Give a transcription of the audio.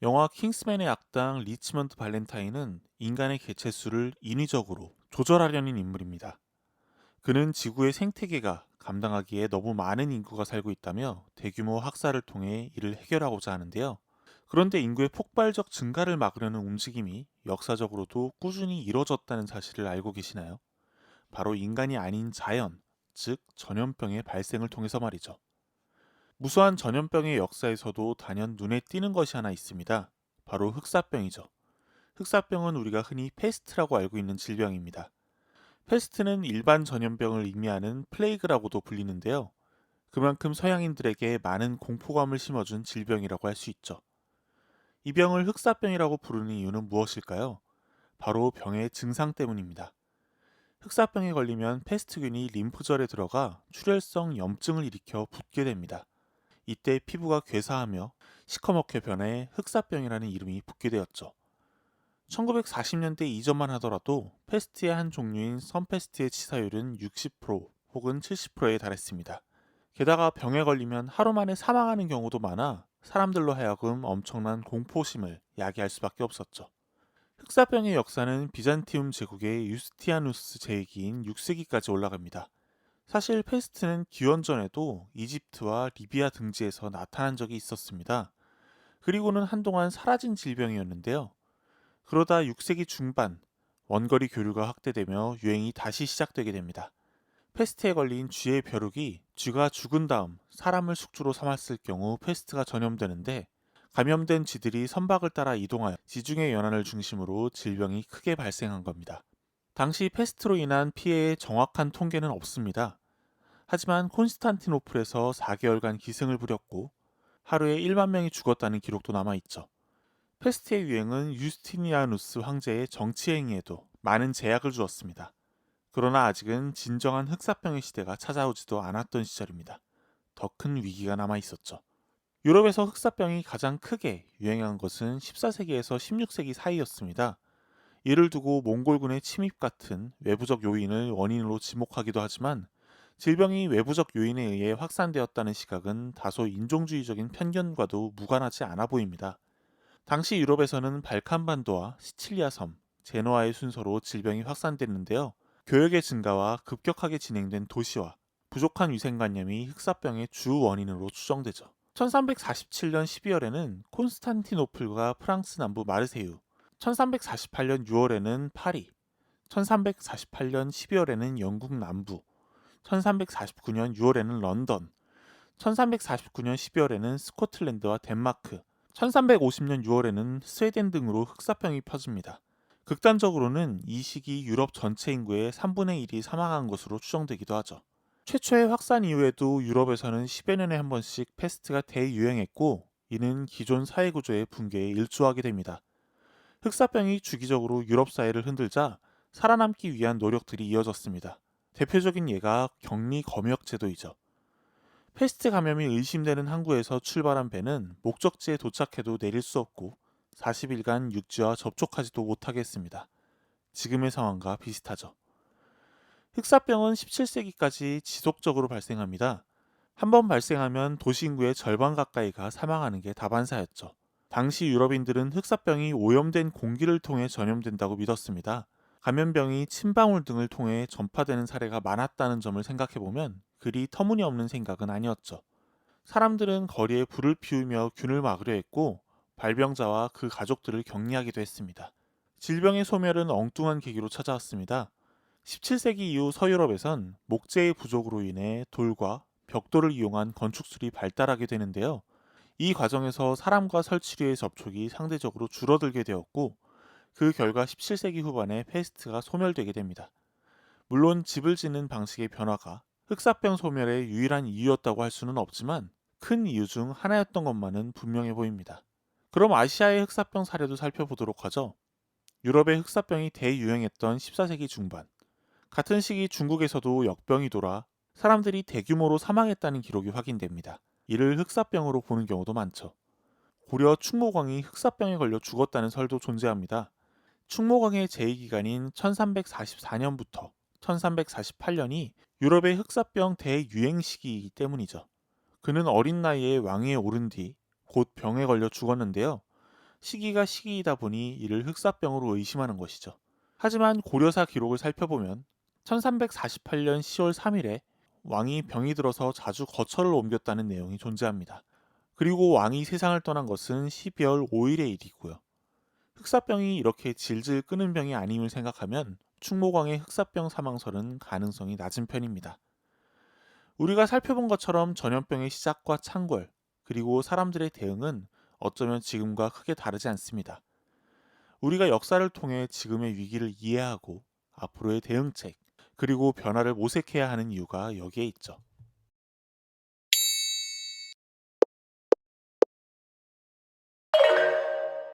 영화 킹스맨의 악당 리치먼드 발렌타인은 인간의 개체수를 인위적으로 조절하려는 인물입니다. 그는 지구의 생태계가 감당하기에 너무 많은 인구가 살고 있다며 대규모 학살을 통해 이를 해결하고자 하는데요. 그런데 인구의 폭발적 증가를 막으려는 움직임이 역사적으로도 꾸준히 이뤄졌다는 사실을 알고 계시나요? 바로 인간이 아닌 자연, 즉 전염병의 발생을 통해서 말이죠. 무수한 전염병의 역사에서도 단연 눈에 띄는 것이 하나 있습니다. 바로 흑사병이죠. 흑사병은 우리가 흔히 페스트라고 알고 있는 질병입니다. 페스트는 일반 전염병을 의미하는 플레이그라고도 불리는데요. 그만큼 서양인들에게 많은 공포감을 심어준 질병이라고 할 수 있죠. 이 병을 흑사병이라고 부르는 이유는 무엇일까요? 바로 병의 증상 때문입니다. 흑사병에 걸리면 페스트균이 림프절에 들어가 출혈성 염증을 일으켜 붓게 됩니다. 이때 피부가 괴사하며 시커멓게 변해 흑사병이라는 이름이 붙게 되었죠. 1940년대 이전만 하더라도 페스트의 한 종류인 선페스트의 치사율은 60% 혹은 70%에 달했습니다. 게다가 병에 걸리면 하루 만에 사망하는 경우도 많아 사람들로 하여금 엄청난 공포심을 야기할 수밖에 없었죠. 흑사병의 역사는 비잔티움 제국의 유스티아누스 제기인 6세기까지 올라갑니다. 사실 페스트는 기원전에도 이집트와 리비아 등지에서 나타난 적이 있었습니다. 그리고는 한동안 사라진 질병이었는데요. 그러다 6세기 중반 원거리 교류가 확대되며 유행이 다시 시작되게 됩니다. 페스트에 걸린 쥐의 벼룩이 쥐가 죽은 다음 사람을 숙주로 삼았을 경우 페스트가 전염되는데 감염된 쥐들이 선박을 따라 이동하여 지중해 연안을 중심으로 질병이 크게 발생한 겁니다. 당시 페스트로 인한 피해의 정확한 통계는 없습니다. 하지만 콘스탄티노플에서 4개월간 기승을 부렸고 하루에 1만 명이 죽었다는 기록도 남아 있죠. 페스트의 유행은 유스티니아누스 황제의 정치 행위에도 많은 제약을 주었습니다. 그러나 아직은 진정한 흑사병의 시대가 찾아오지도 않았던 시절입니다. 더 큰 위기가 남아 있었죠. 유럽에서 흑사병이 가장 크게 유행한 것은 14세기에서 16세기 사이였습니다. 이를 두고 몽골군의 침입 같은 외부적 요인을 원인으로 지목하기도 하지만 질병이 외부적 요인에 의해 확산되었다는 시각은 다소 인종주의적인 편견과도 무관하지 않아 보입니다. 당시 유럽에서는 발칸반도와 시칠리아 섬, 제노아의 순서로 질병이 확산됐는데요. 교역의 증가와 급격하게 진행된 도시화, 부족한 위생관념이 흑사병의 주 원인으로 추정되죠. 1347년 12월에는 콘스탄티노플과 프랑스 남부 마르세유, 1348년 6월에는 파리, 1348년 12월에는 영국 남부, 1349년 6월에는 런던, 1349년 12월에는 스코틀랜드와 덴마크, 1350년 6월에는 스웨덴 등으로 흑사병이 퍼집니다. 극단적으로는 이 시기 유럽 전체 인구의 3분의 1이 사망한 것으로 추정되기도 하죠. 최초의 확산 이후에도 유럽에서는 10여 년에 한 번씩 패스트가 대유행했고 이는 기존 사회 구조의 붕괴에 일조하게 됩니다. 흑사병이 주기적으로 유럽 사회를 흔들자 살아남기 위한 노력들이 이어졌습니다. 대표적인 예가 격리 검역 제도이죠. 패스트 감염이 의심되는 항구에서 출발한 배는 목적지에 도착해도 내릴 수 없고 40일간 육지와 접촉하지도 못하게 했습니다. 지금의 상황과 비슷하죠. 흑사병은 17세기까지 지속적으로 발생합니다. 한 번 발생하면 도시 인구의 절반 가까이가 사망하는 게 다반사였죠. 당시 유럽인들은 흑사병이 오염된 공기를 통해 전염된다고 믿었습니다. 감염병이 침방울 등을 통해 전파되는 사례가 많았다는 점을 생각해보면 그리 터무니없는 생각은 아니었죠. 사람들은 거리에 불을 피우며 균을 막으려 했고 발병자와 그 가족들을 격리하기도 했습니다. 질병의 소멸은 엉뚱한 계기로 찾아왔습니다. 17세기 이후 서유럽에선 목재의 부족으로 인해 돌과 벽돌을 이용한 건축술이 발달하게 되는데요. 이 과정에서 사람과 설치류의 접촉이 상대적으로 줄어들게 되었고 그 결과 17세기 후반에 페스트가 소멸되게 됩니다. 물론 집을 짓는 방식의 변화가 흑사병 소멸의 유일한 이유였다고 할 수는 없지만 큰 이유 중 하나였던 것만은 분명해 보입니다. 그럼 아시아의 흑사병 사례도 살펴보도록 하죠. 유럽의 흑사병이 대유행했던 14세기 중반. 같은 시기 중국에서도 역병이 돌아 사람들이 대규모로 사망했다는 기록이 확인됩니다. 이를 흑사병으로 보는 경우도 많죠. 고려 충무광이 흑사병에 걸려 죽었다는 설도 존재합니다. 충무광의 제2기간인 1344년부터 1348년이 유럽의 흑사병 대유행 시기이기 때문이죠. 그는 어린 나이에 왕위에 오른 뒤 곧 병에 걸려 죽었는데요. 시기가 시기이다 보니 이를 흑사병으로 의심하는 것이죠. 하지만 고려사 기록을 살펴보면 1348년 10월 3일에 왕이 병이 들어서 자주 거처를 옮겼다는 내용이 존재합니다. 그리고 왕이 세상을 떠난 것은 12월 5일의 일이고요. 흑사병이 이렇게 질질 끄는 병이 아님을 생각하면 충무광의 흑사병 사망설은 가능성이 낮은 편입니다. 우리가 살펴본 것처럼 전염병의 시작과 창궐, 그리고 사람들의 대응은 어쩌면 지금과 크게 다르지 않습니다. 우리가 역사를 통해 지금의 위기를 이해하고 앞으로의 대응책, 그리고 변화를 모색해야 하는 이유가 여기에 있죠.